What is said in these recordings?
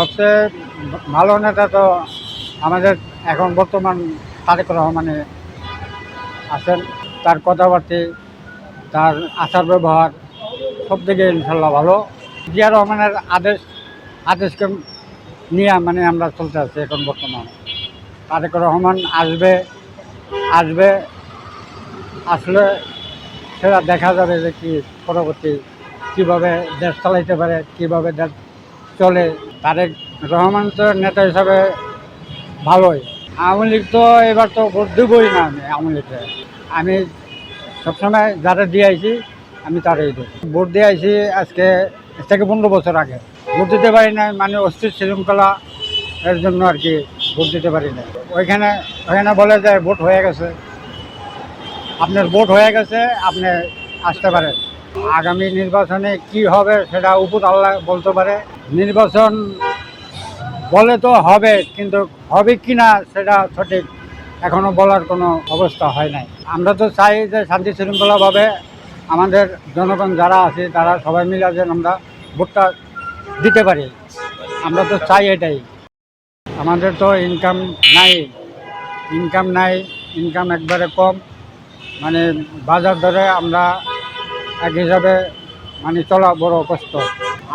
সবচেয়ে ভালো নেতা তো আমাদের এখন বর্তমান তারেক রহমানে আছেন। তার কথাবার্তি, তার আচার ব্যবহার সব থেকে ইনশাল্লাহ ভালো। জিয়া রহমানের আদেশ, আদেশকে নিয়ে মানে আমরা চলতে আছি এখন বর্তমান। তারেক রহমান আসবে আসবে, আসলে সেটা দেখা যাবে যে কি পরবর্তী কীভাবে দেশ চালাইতে পারে, কীভাবে দেশ চলে। তারেক রহমান তো নেতা হিসাবে ভালোই। আওয়ামী লীগ তো এবার তো ভোট দেবই না আমি আওয়ামী লীগে আমি সবসময় যারা দিয়ে আইছি আমি তারাই দেব ভোট দিয়ে আইছি আজকে, আজ থেকে পনেরো বছর আগে। ভোট দিতে পারি না মানে অস্থির শৃঙ্খলা এর জন্য আর কি ভোট দিতে পারি না ওইখানে ওইখানে বলে যে ভোট হয়ে গেছে। আপনার ভোট হয়ে গেছে, আপনি আসতে পারেন। আগামী নির্বাচনে কি হবে সেটা উপর আল্লাহ বলতে পারে। নির্বাচন বলে তো হবে, কিন্তু হবে কি না সেটা সঠিক এখনও বলার কোনো অবস্থা হয় নাই। আমরা তো চাই যে শান্তি শৃঙ্খলাভাবে আমাদের জনগণ যারা আছে তারা সবাই মিলে যেন আমরা ভোটটা দিতে পারি। আমরা তো চাই এটাই। আমাদের তো ইনকাম নাই। ইনকাম নাই ইনকাম একবারে কম। মানে বাজার দরে আমরা এক হিসাবে মানে চলা বড় কষ্ট।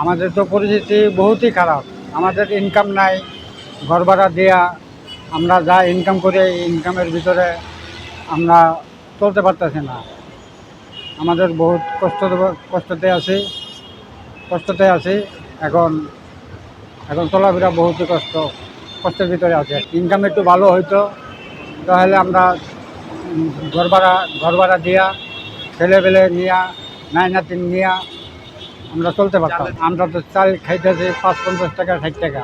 আমাদের তো পরিস্থিতি বহুতই খারাপ। আমাদের ইনকাম নাই, ঘর ভাড়া দেওয়া আমরা যা ইনকাম করি, এই ইনকামের ভিতরে আমরা চলতে পারতেছি না। আমাদের বহুত কষ্ট কষ্টতে আছি কষ্টতে আছি। এখন এখন চলাফেরা বহুতই কষ্ট, কষ্টের ভিতরে আছে। ইনকাম একটু ভালো হইতো, তাহলে আমরা ঘর ভাড়া ঘর ভাড়া দিয়া, ছেলে পেলে নিয়া নাই নাতিন নিয়ে আমরা চলতে পারতাম। আমরা তো চাল খাইতেছি পাঁচ পঞ্চাশ টাকা ষাট টাকা।